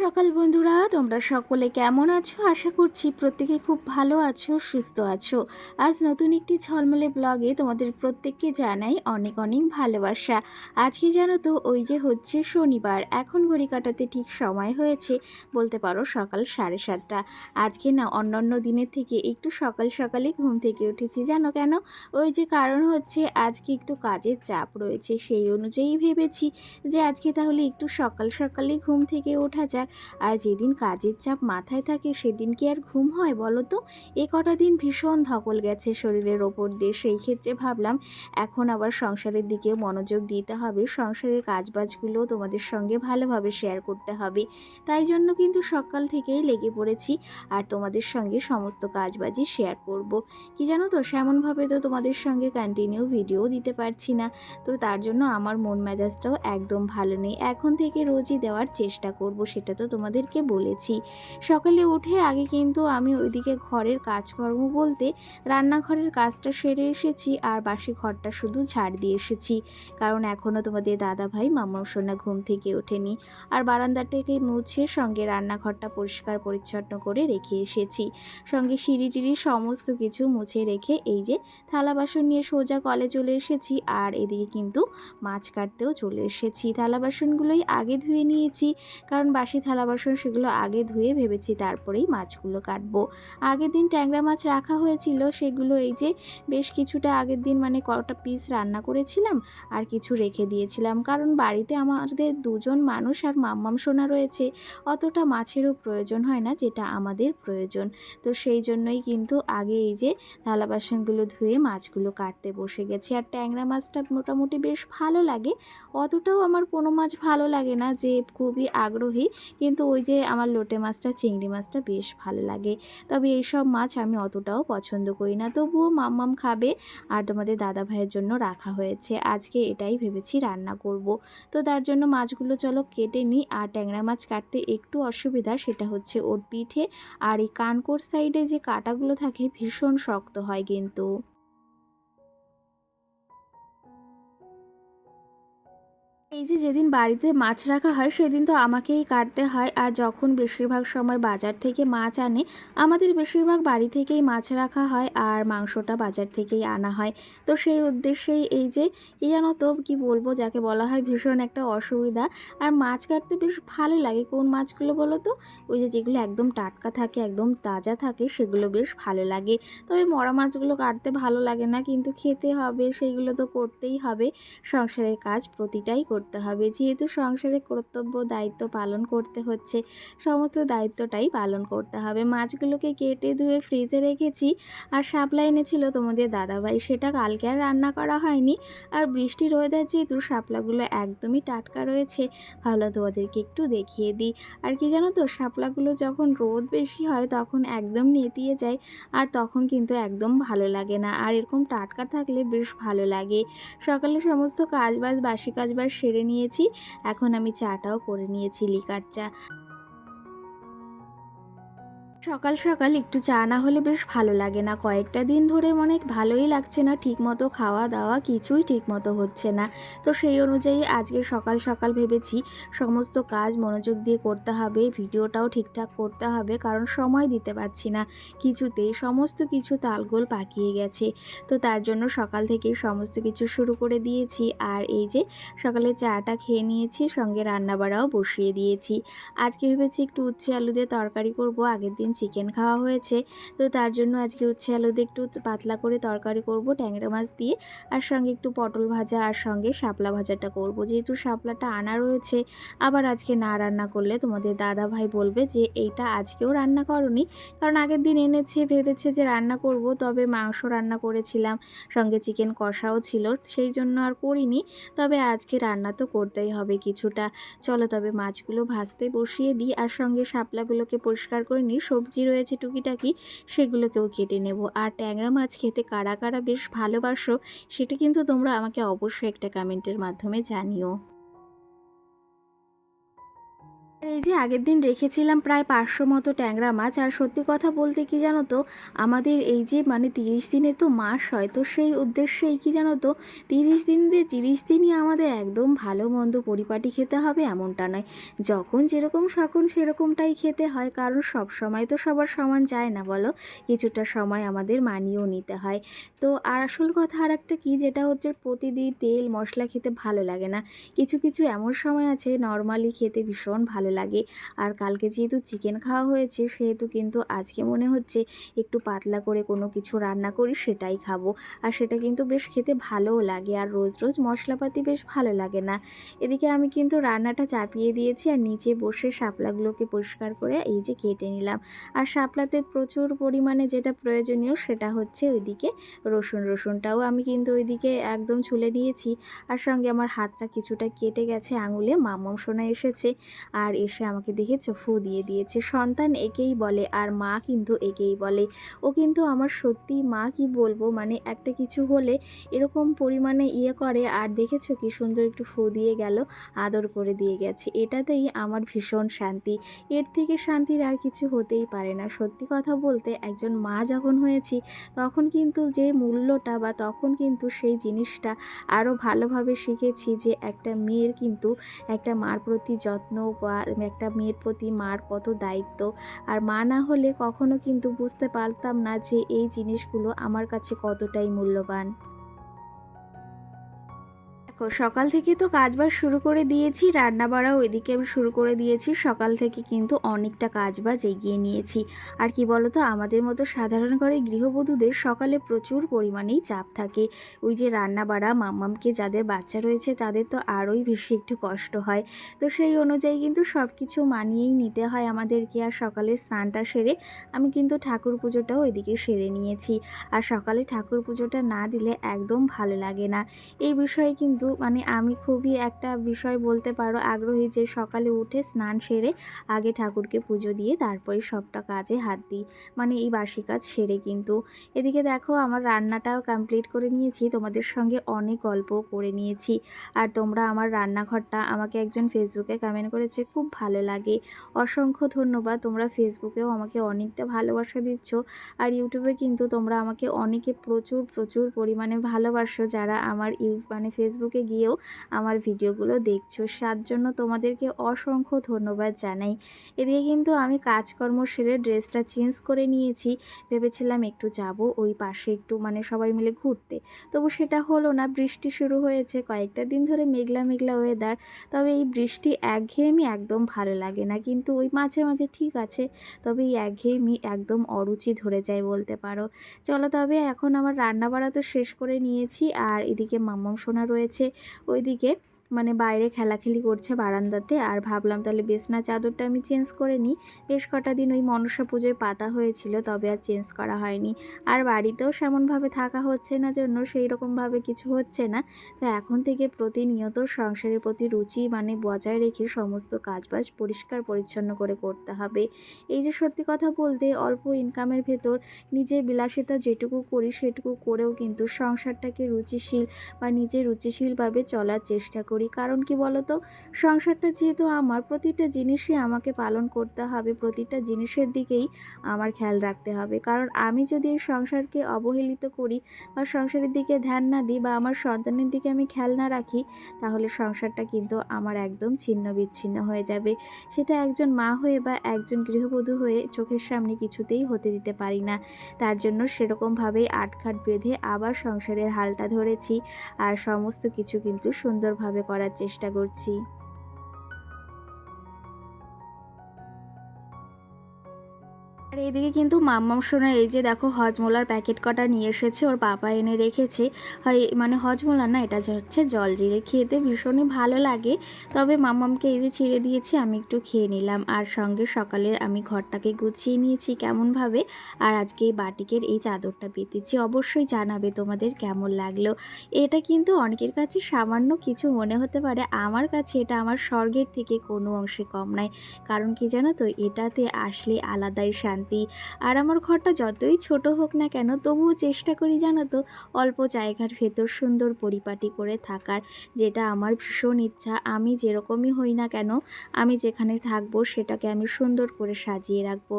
সকাল বন্ধুরা, তোমরা সকলে কেমন আছো? আশা করছি প্রত্যেকে খুব ভালো আছো, সুস্থ আছো। আজ নতুন একটি ঝলমলে ব্লগে তোমাদের প্রত্যেককে জানাই অনেক অনেক ভালোবাসা। আজকে জানো তো, ওই যে হচ্ছে শনিবার, এখন ঘড়ি কাটাতে ঠিক সময় হয়েছে, বলতে পারো সকাল সাড়ে সাতটা। আজকে না, অন্যান্য দিনের থেকে একটু সকাল সকালে ঘুম থেকে উঠেছি, জানো কেন? ওই যে কারণ হচ্ছে, আজকে একটু কাজের চাপ রয়েছে, সেই অনুযায়ী ভেবেছি যে আজকে তাহলে একটু সকাল সকালে ঘুম থেকে ওঠা যাক, আর যেদিন কাজের চাপ মাথায় থাকে সেদিন কি আর ঘুম হয় বলো তো? এ কটা দিন ভীষণ ধকল গেছে শরীরের ওপর দিয়ে, সেই ক্ষেত্রে ভাবলাম এখন আবার সংসারের দিকেও মনোযোগ দিতে হবে। সংসারের কাজবাজগুলো তোমাদের সঙ্গে ভালোভাবে শেয়ার করতে হবে। তাই জন্য কিন্তু সকাল থেকেই লেগে পড়েছি আর তোমাদের সঙ্গে সমস্ত কাজবাজি শেয়ার করব। কি জানো তো, সেমনভাবে তো তোমাদের সঙ্গে কন্টিনিউ ভিডিও দিতে পারছি না। তো তার জন্য আমার মন মেজাজটাও একদম ভালো নেই। এখন থেকে রোজই দেওয়ার চেষ্টা করব সেটা তো তোমাদেরকে বলেছি। সকালে উঠে আগে কিন্তু আমি ওইদিকে ঘরের কাজকর্ম বলতে রান্নাঘরের কাজটা সেরে এসেছি আর বাসি ঘরটা শুধু ঝাড় দিয়ে এসেছি। কারণ এখনও তোমাদের দাদা ভাই মামা সোনা ঘুম থেকে ওঠেনি। আর বারান্দাটাকে মুছে সঙ্গে রান্নাঘরটা পরিষ্কার পরিচ্ছন্ন করে রেখে এসেছি। সঙ্গে সিঁড়ি টিড়ি সমস্ত কিছু মুছে রেখে এই যে থালা বাসন নিয়ে সোজা কলে চলে এসেছি আর এদিকে কিন্তু মাছ কাটতেও চলে এসেছি। থালা বাসনগুলোই আগে ধুয়ে নিয়েছি, কারণ বাসি থালা বাসন সেগুলো আগে ধুয়ে ভেবেছি তারপরেই মাছগুলো কাটবো। আগের দিন ট্যাংরা মাছ রাখা হয়েছিল, সেগুলো এই যে বেশ কিছুটা আগের দিন মানে কটা পিস রান্না করেছিলাম আর কিছু রেখে দিয়েছিলাম। কারণ বাড়িতে আমাদের দুজন মানুষ আর মাম্মাম সোনা রয়েছে, অতটা মাছেরও প্রয়োজন হয় না যেটা আমাদের প্রয়োজন। তো সেই জন্যই কিন্তু আগে এই যে থালা বাসনগুলো ধুয়ে মাছগুলো কাটতে বসে গেছি। আর ট্যাংরা মাছটা মোটামুটি বেশ ভালো লাগে, অতটাও আমার কোনো মাছ ভালো লাগে না যে খুবই আগ্রহী কিন্তু ওই যে আমার লোটে মাছটা, চিংড়ি মাছটা বেশ ভালো লাগে। তবে এইসব মাছ আমি অতটাও পছন্দ করি না। তবুও মাম্মাম খাবে আর তোমাদের দাদা ভাইয়ের জন্য রাখা হয়েছে। আজকে এটাই ভেবেছি রান্না করব। তো তার জন্য মাছগুলো চলো কেটে নিই আর ট্যাংরা মাছ কাটতে একটু অসুবিধা সেটা হচ্ছে ওর পিঠে। আর এই কানকোর সাইডে যে কাটাগুলো থাকে ভীষণ শক্ত হয় কিন্তু। এই যে যেদিন বাড়িতে মাছ রাখা হয়, সেদিন তো আমাকেই কাটতে হয়। আর যখন বেশিরভাগ সময় বাজার থেকে মাছ আনে, আমাদের বেশিরভাগ বাড়ি থেকেই মাছ রাখা হয় আর মাংসটা বাজার থেকেই আনা হয়। তো সেই উদ্দেশ্যেই এই যে কি জানো তো কী বলব, যাকে বলা হয় ভীষণ একটা অসুবিধা। আর মাছ কাটতে বেশ ভালো লাগে। কোন মাছগুলো বলো তো? ওই যে যেগুলো একদম টাটকা থাকে, একদম তাজা থাকে, সেগুলো বেশ ভালো লাগে। তবে মরা মাছগুলো কাটতে ভালো লাগে না, কিন্তু খেতে হবে সেইগুলো তো করতেই হবে। সংসারের কাজ প্রতিটাই করতে হবে। যেহেতু সংসারে কর্তব্য, দায়িত্ব পালন করতে হচ্ছে, সমস্ত দায়িত্বটাই পালন করতে হবে। মাছগুলোকে কেটে ধুয়ে ফ্রিজে রেখেছি আর শাপলা এনেছিল তোমাদের দাদাভাই। সেটা কালকে আর রান্না করা হয়নি। আর বৃষ্টি ওয়েদার যেহেতু, শাপলাগুলো একদমই টাটকা রয়েছে। ভালো, তোমাদেরকে একটু দেখিয়ে দিই। আর কি জানো তো, শাপলাগুলো যখন রোদ বেশি হয়, তখন একদম নেতিয়ে যায় আর তখন কিন্তু একদম ভালো লাগে না। আর এরকম টাটকা থাকলে বেশ ভালো লাগে। সকালে সমস্ত কাজবাজ বাসি কাজবাজ সেরে নিয়েছি। এখন আমি চাটাও করে নিয়েছি লিকার চা। সকাল সকাল একটু চা না হলে বেশ ভালো লাগে না। কয়েকটা দিন ধরে অনেক ভালোই লাগছে না ঠিক মতো খাওয়া দাওয়া কিছুই ঠিক মতো হচ্ছে না। তো সেই অনুযায়ী আজকে সকাল সকাল ভেবেছি সমস্ত কাজ মনোযোগ দিয়ে করতে হবে, ভিডিওটাও ঠিকঠাক করতে হবে, কারণ সময় দিতে পারছি না। কিছুতেই সমস্ত কিছু তালগোল পাকিয়ে গেছে। তো তার জন্য সকাল থেকেই সমস্ত কিছু শুরু করে দিয়েছি আর এই যে সকালে চাটা খেয়ে নিয়েছি, সঙ্গে রান্নাবাড়াও বসিয়ে দিয়েছি। আজকে ভেবেছি একটু উচ্ছে আলু দিয়ে তরকারি করব, আগের দিন চিকেন খাওয়া হয়েছে। তো তার জন্য আজকে উচ্ছে আলু দিয়ে একটু পাতলা করে তরকারি করব, ট্যাংরা মাছ দিয়ে। আর সঙ্গে একটু পটল ভাজা আর সঙ্গে শাপলা ভাজাটা করব। যেহেতু শাপলাটা আনা রয়েছে, আবার আজকে না রান্না করলে তোমাদের দাদা ভাই বলবে যে, এইটা আজকেও রান্না করনি। কারণ আগের দিন এনেছে, ভেবেছে যে রান্না করব, তবে মাংস রান্না করেছিলাম, সঙ্গে চিকেন কষাও ছিল, সেই জন্য আর করিনি। তবে আজকে রান্না তো করতেই হবে কিছুটা। চলো তবে মাছগুলো ভাজতে বসিয়ে দিই, আর সঙ্গে শাপলাগুলোকে পরিষ্কার করে নিই সবজি রয়েছে টুকিটাকি, সেগুলোকেও কেটে নেব। আর ট্যাংরা মাছ খেতে কারা কারা বেশ ভালোবাসো, সেটা কিন্তু তোমরা আমাকে অবশ্যই একটা কমেন্টের মাধ্যমে জানিও। এই যে আগের দিন রেখেছিলাম প্রায় পাঁচশো মতো ট্যাংরা মাছ, আর সত্যি কথা বলতে কি জানো তো, আমাদের এই যে মানে তিরিশ দিনে তো মাস হয়, তো সেই উদ্দেশ্যেই কি জানো তো, তিরিশ দিন দিয়ে তিরিশ দিনই আমাদের একদম ভালো মন্দ পরিপাটি খেতে হবে এমনটা নয়। যখন যেরকম সকন সেরকমটাই খেতে হয়, কারণ সব সময় তো সবার সমান যায় না বলো, কিছুটা সময় আমাদের মানিয়েও নিতে হয়। তো আর আসল কথা আর একটা কী, যেটা হচ্ছে প্রতিদিন তেল মশলা খেতে ভালো লাগে না। কিছু কিছু এমন সময় আছে, নর্মালি খেতে ভীষণ ভালো লাগে। আর কালকে যেহেতু চিকেন খাওয়া হয়েছে, সেহেতু কিন্তু আজকে মনে হচ্ছে একটু পাতলা করে কোনো কিছু রান্না করি, সেটাই খাব। আর সেটা কিন্তু বেশ খেতে ভালোও লাগে। আর রোজ রোজ মশলাপাতি বেশ ভালো লাগে না। এদিকে আমি কিন্তু রান্নাটা চাপিয়ে দিয়েছি আর নিচে বসে শাপলাগুলোকে পরিষ্কার করে এই যে কেটে নিলাম। আর শাপলাতে প্রচুর পরিমাণে যেটা প্রয়োজনীয় সেটা হচ্ছে ওইদিকে রসুন। রসুনটাও আমি কিন্তু ওইদিকে একদম ছুলে নিয়েছি। আর সঙ্গে আমার হাতটা কিছুটা কেটে গেছে আঙুলে মামম সোনা এসেছে। আর এসে আমাকে দেখেছ, ফু দিয়ে দিয়েছে। সন্তান একেই বলে আর মা কিন্তু একেই বলে। ও কিন্তু আমার সত্যি মা কি বলব? মানে একটা কিছু হলে এরকম পরিমাণে ইয়ে করে আর দেখেছ কি সুন্দর একটু ফু দিয়ে গেল, আদর করে দিয়ে গেছে। এটাতেই আমার ভীষণ শান্তি। এর থেকে শান্তির আর কিছু হতেই পারে না। সত্যি কথা বলতে একজন মা যখন হয়েছি, তখন কিন্তু যে মূল্যটা বা তখন কিন্তু সেই জিনিসটা আরও ভালোভাবে শিখেছি যে একটা মেয়ের কিন্তু একটা মার প্রতি যত্ন বা একটা মেয়ের প্রতি মার কত দায়িত্ব। আর মা না হলে কখনো কিন্তু বুঝতে পারতাম না যে এই জিনিসগুলো আমার কাছে কতটাই মূল্যবান। দেখো, সকাল থেকে তো কাজবাজ শুরু করে দিয়েছি রান্না বাড়াও ওইদিকে আমি শুরু করে দিয়েছি, সকাল থেকে কিন্তু অনেকটা কাজবাজ এগিয়ে নিয়েছি। আর কি বলতো, আমাদের মতো সাধারণ ঘরে গৃহবধূদের সকালে প্রচুর পরিমাণেই চাপ থাকে। ওই যে রান্না বাড়া মাম্মামকে যাদের বাচ্চা রয়েছে, তাদের তো আরোই বেশি একটু কষ্ট হয়। তো সেই অনুযায়ী কিন্তু সব কিছু মানিয়েই নিতে হয় আমাদেরকে। আর সকালে স্নানটা সেরে আমি কিন্তু ঠাকুর পুজোটাও এদিকে সেরে নিয়েছি। আর সকালে ঠাকুর পুজোটা না দিলে একদম ভালো লাগে না। এই বিষয়ে কিন্তু মানে আমি খুবই একটা বিষয় বলতে পারো আগ্রহী যে সকালে উঠে স্নান সেরে আগে ঠাকুরকে পুজো দিয়ে তারপরে সবটা কাজে হাত দিই। মানে এই বাসি কাজ সেরে কিন্তু। এদিকে দেখো আমার রান্নাটাও কমপ্লিট করে নিয়েছি, তোমাদের সঙ্গে অনেক গল্প করে নিয়েছি। আর তোমরা আমার রান্নাঘরটা আমাকে একজন ফেসবুকে কমেন্ট করেছে, খুব ভালো লাগে। অসংখ্য ধন্যবাদ, তোমরা ফেসবুকেও আমাকে অনেকটা ভালোবাসা দিচ্ছ। আর ইউটিউবে কিন্তু তোমরা আমাকে অনেকে প্রচুর প্রচুর পরিমাণে ভালোবাসো, যারা আমার ইউ মানে ফেসবুকে গিয়েও আমার ভিডিওগুলো দেখছ তার জন্য তোমাদেরকে অসংখ্য ধন্যবাদ জানাই। এদিকে কিন্তু আমি কাজকর্ম সেরে ড্রেসটা চেঞ্জ করে নিয়েছি, ভেবেছিলাম একটু যাব ওই পাশে একটু মানে সবাই মিলে ঘুরতে। তবু সেটা হলো না, বৃষ্টি শুরু হয়েছে, কয়েকটা দিন ধরে মেঘলা মেঘলা ওয়েদার তবে এই বৃষ্টি একঘেয়েমি একদম ভালো লাগে না। কিন্তু ওই মাঝে মাঝে ঠিক আছে, তবে এই একঘেয়েমি একদম অরুচি ধরে যায় বলতে পারো। চলো তবে এখন আমার রান্না বাড়া তো শেষ করে নিয়েছি, আর এদিকে মাম্মাম সোনা রয়েছে ওইদিকে। মানে বাইরে খেলাখেলি করছে বারান্দাতে আর ভাবলাম তাহলে বেসনা চাদরটা আমি চেঞ্জ করে নিই। বেশ কটা দিন ওই মনসা পুজোয় পাতা হয়েছিল, তবে আর চেঞ্জ করা হয়নি। আর বাড়িতেও সেমনভাবে থাকা হচ্ছে না জন্য সেই রকমভাবে কিছু হচ্ছে না। তো এখন থেকে প্রতিনিয়ত সংসারের প্রতি রুচি মানে বজায় রেখে সমস্ত কাজবাজ পরিষ্কার পরিচ্ছন্ন করে করতে হবে। এই যে সত্যি কথা বলতে, অল্প ইনকামের ভেতর নিজের বিলাসিতা যেটুকু করি সেটুকু করেও কিন্তু সংসারটাকে রুচিশীল বা নিজে রুচিশীলভাবে চলার চেষ্টা করি। কারণ কি বলতো? সংসারটা যেহেতু আমার, প্রতিটা জিনিসই আমাকে পালন করতে হবে, প্রতিটা জিনিসের দিকেই আমার খেয়াল রাখতে হবে। কারণ আমি যদি এই সংসারকে অবহেলিত করি বা সংসারের দিকে ধ্যান না দিই বা আমার সন্তানের দিকে আমি খেয়াল না রাখি, তাহলে সংসারটা কিন্তু আমার একদম ছিন্ন বিচ্ছিন্ন হয়ে যাবে। সেটা একজন মা হয়ে বা একজন গৃহবধূ হয়ে চোখের সামনে কিছুতেই হতে দিতে পারি না। তার জন্য সেরকমভাবেই আটঘাট বেঁধে আবার সংসারের হালটা ধরেছি। আর সমস্ত কিছু কিন্তু সুন্দরভাবে করার চেষ্টা করছি। আর এদিকে কিন্তু মাম্মাম সোনা এই যে দেখো হজমোলার প্যাকেট কটা নিয়ে এসেছে, ওর বাবা এনে রেখেছে। হয় মানে হজমোলা না, এটা হচ্ছে জল জিরে, খেতে ভীষণই ভালো লাগে। তবে মাম্মামকে এই যে ছিঁড়ে দিয়েছি, আমি একটু খেয়ে নিলাম। আর সঙ্গে সকালে আমি ঘরটাকে গুছিয়ে নিয়েছি কেমনভাবে। আর আজকে এই বাটিকের এই চাদরটা পেতেছি, অবশ্যই জানাবে তোমাদের কেমন লাগল। এটা কিন্তু অনেকের কাছে সামান্য কিছু মনে হতে পারে, আমার কাছে এটা আমার স্বর্গের থেকে কোনো অংশে কম নাই। কারণ কি জানো তো, এটাতে আসলে আলাদাই শান্তি সত্যি আর আমার ঘরটা যতই ছোট হোক না কেন, তবুও চেষ্টা করি জানো তো, অল্প জায়গার ভেতর সুন্দর পরিপাটি করে থাকার, যেটা আমার ভীষণ ইচ্ছা। আমি যেরকমই হই না কেন, আমি যেখানে থাকব সেটাকে আমি সুন্দর করে সাজিয়ে রাখব।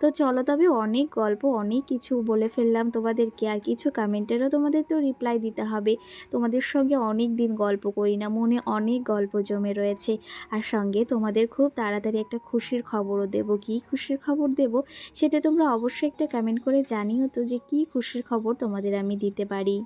তো চলো তবে অনেক গল্প, অনেক কিছু বলে ফেললাম তোমাদেরকে, আর কিছু কমেন্টেরও তোমাদের তো রিপ্লাই দিতে হবে। তোমাদের সঙ্গে অনেক দিন গল্প করি না, মনে অনেক গল্প জমে রয়েছে। আর সঙ্গে তোমাদের খুব তাড়াতাড়ি একটা খুশির খবরও দেব। কি খুশির খবর দেব? সেটা তোমরা অবশ্যই একটা কমেন্ট করে জানিও তো যে কি খুশির খবর তোমাদের আমি দিতে পারি।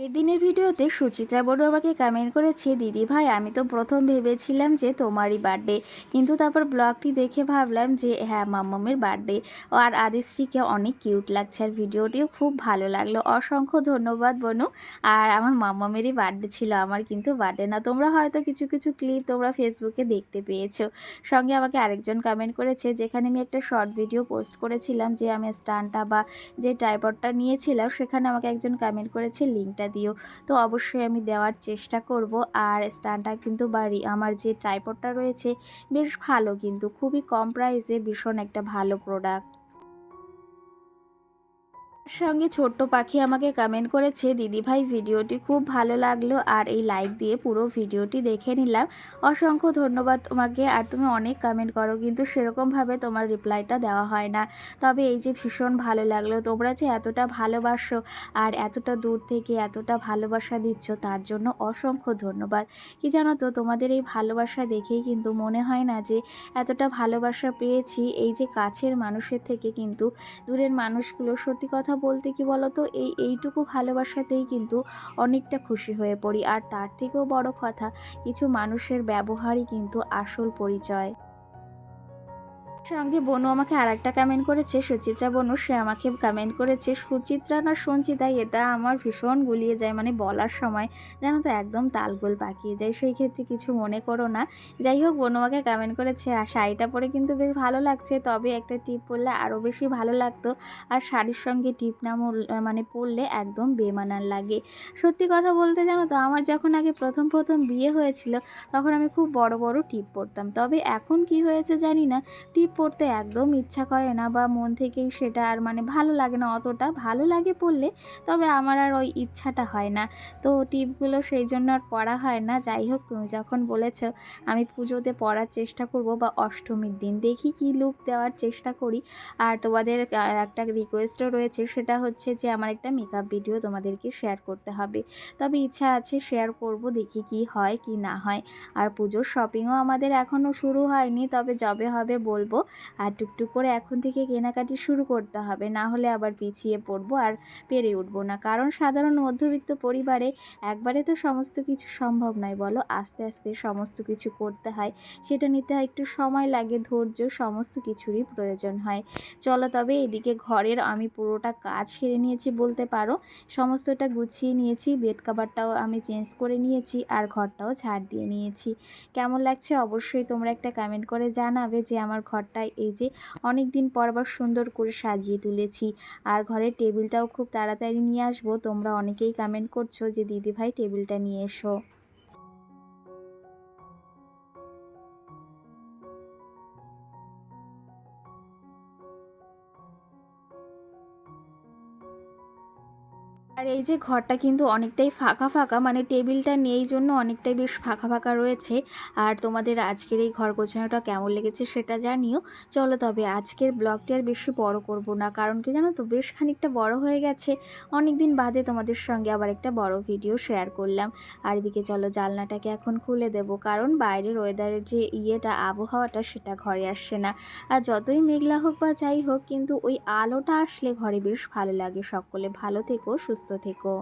আগের দিনের ভিডিওতে সুচিত্রা বড়ু আমাকে কমেন্ট করেছে, দিদি ভাই, আমি তো প্রথম ভেবেছিলাম যে তোমারই বার্থডে কিন্তু তারপর ব্লগটি দেখে ভাবলাম যে হ্যাঁ মাম্মামের বার্থডে আর আদিশ্রীকে অনেক কিউট লাগছে আর ভিডিওটিও খুব ভালো লাগল। অসংখ্য ধন্যবাদ বনু। আর আমার মাম্মামেরই বার্থডে ছিল, আমার কিন্তু বার্থডে না। তোমরা হয়তো কিছু কিছু ক্লিপ তোমরা ফেসবুকে দেখতে পেয়েছ। সঙ্গে আমাকে আরেকজন কমেন্ট করেছে, যেখানে আমি একটা শর্ট ভিডিও পোস্ট করেছিলাম যে আমি স্টানটা বা যে টাইপডটা নিয়েছিলাম, সেখানে আমাকে একজন কমেন্ট করেছে লিঙ্কটা দিও। তো অবশ্যই আমি দেওয়ার চেষ্টা করব। আর স্ট্যান্ডটা কিন্তু বাড়ি আমার যে ট্রাইপডটা রয়েছে, বেশ ভালো কিন্তু। খুবই কম প্রাইসে ভীষণ একটা ভালো প্রোডাক্ট সঙ্গে ছোট্ট পাখি আমাকে কমেন্ট করেছে, দিদি ভাই, ভিডিওটি খুব ভালো লাগল। আর এই লাইক দিয়ে পুরো ভিডিওটি দেখে নিলাম। অসংখ্য ধন্যবাদ তোমাকে। আর তুমি অনেক কমেন্ট করো, কিন্তু সেরকমভাবে তোমার রিপ্লাইটা দেওয়া হয় না। তবে এই যে ভীষণ ভালো লাগল, তোমরা যে এতটা ভালোবাসো আর এতটা দূর থেকে এতটা ভালোবাসা দিচ্ছ, তার জন্য অসংখ্য ধন্যবাদ। কি জানো তো, তোমাদের এই ভালোবাসা দেখেই কিন্তু মনে হয় না যে এতটা ভালোবাসা পেয়েছি। এই যে কাছের মানুষের থেকে কিন্তু দূরের মানুষগুলো সত্যি কথা বলতে কি বলতো? এই, এইটুকু ভালোবাসাতেই কিন্তু অনেকটা খুশি হয়ে পড়ি। আর তার থেকেও বড় কথা, কিছু মানুষের ব্যবহারই কিন্তু আসল পরিচয়। সঙ্গে বনু আমাকে আর একটা কমেন্ট করেছে, সুচিত্রা বনু, সে আমাকে কমেন্ট করেছে, সুচিত্রা না সঞ্চিতা, এটা আমার ভীষণ গুলিয়ে যায় মানে বলার সময় যেন তো একদম তালগোল পাকিয়ে যায়, সেই ক্ষেত্রে কিছু মনে করো না। যাই হোক, বনু আমাকে কমেন্ট করেছে, আর শাড়িটা পরে কিন্তু বেশ ভালো লাগছে, তবে একটা টিপ পরলে আরও বেশি ভালো লাগতো, আর শাড়ির সঙ্গে টিপ না মানে পরলে একদম বেমানার লাগে। সত্যি কথা বলতে জানো তো, আমার যখন আগে প্রথম প্রথম বিয়ে হয়েছিল, তখন আমি খুব বড় বড় টিপ পরতাম, তবে এখন কি হয়েছে জানি না টিপ পড়তে একদম ইচ্ছা করে না বা মন থেকেই সেটা আর মানে ভালো লাগে না অতটা। ভালো লাগে পড়লে, তবে আমার আর ওই ইচ্ছাটা হয় না। তো টিপগুলো সেই জন্য আর পড়া হয় না। যাই হোক, তুমি যখন বলেছ আমি পুজোতে পড়ার চেষ্টা করব বা অষ্টমীর দিন, দেখি কি লুক দেওয়ার চেষ্টা করি। আর তোমাদের একটা রিকোয়েস্টও রয়েছে, সেটা হচ্ছে যে আমার একটা মেকআপ ভিডিও তোমাদেরকে শেয়ার করতে হবে। তবে ইচ্ছা আছে শেয়ার করব, দেখি কি হয়, কি না হয়। আর পুজোর শপিংও আমাদের এখনও শুরু হয়নি, তবে যবে হবে বলব। আর টুকটুক করে এখন থেকে কেনাকাটি শুরু করতে হবে। না হলে আবার পিছিয়ে পড়ব আর পেরে উঠবো না। কারণ সাধারণ মধ্যবিত্ত পরিবারে একবারে তো সমস্ত কিছু সম্ভব নয় বলো। আস্তে আস্তে সমস্ত কিছু করতে হয়। সেটা নিতে হয় একটু সময় লাগে, ধৈর্য, সমস্ত কিছুরই প্রয়োজন হয়। চলো তবে এদিকে ঘরের আমি পুরোটা কাজ সেরে নিয়েছি বলতে পারো। সমস্তটা গুছিয়ে নিয়েছি, বেড কাভারটাও আমি চেঞ্জ করে নিয়েছি আর ঘরটাও ঝাড় দিয়ে নিয়েছি। কেমন লাগছে অবশ্যই তোমরা একটা কমেন্ট করে জানাবে যে আমার ঘরটা তাই এই যে অনেক দিন পর আবার সুন্দর করে সাজিয়ে তুলেছি। আর ঘরের টেবিলটাও খুব তাড়াতাড়ি নিয়ে আসব। তোমরা অনেকেই কমেন্ট করছ যে, দিদিভাই, টেবিলটা নিয়ে এসো। এই যে ঘরটা কিন্তু অনেকটাই ফাঁকা ফাঁকা মানে টেবিলটা নেই জন্য অনেকটাই বেশ ফাঁকা ফাঁকা রয়েছে। আর তোমাদের আজকের এই ঘর গোছানোটা কেমন লেগেছে সেটা জানিও। চলো তবে আজকের ব্লগটি আর বেশি বড় করব না, কারণ কি জানো তো, বেশ খানিকটা বড় হয়ে গেছে। অনেক দিন বাদে তোমাদের সঙ্গে আবার একটা বড় ভিডিও শেয়ার করলাম। আর এদিকে চলো জানলাটাকে এখন খুলে দেব, কারণ বাইরের ওয়েদারের যে ইয়েটা, আবহাওয়াটা, সেটা ঘরে আসছে না। আর যতই মেঘলা হোক বা যাই হোক, কিন্তু ওই আলোটা আসলে ঘরে বেশ ভালো লাগে। সকলে ভালো থেকো, সুস্থ থেকো।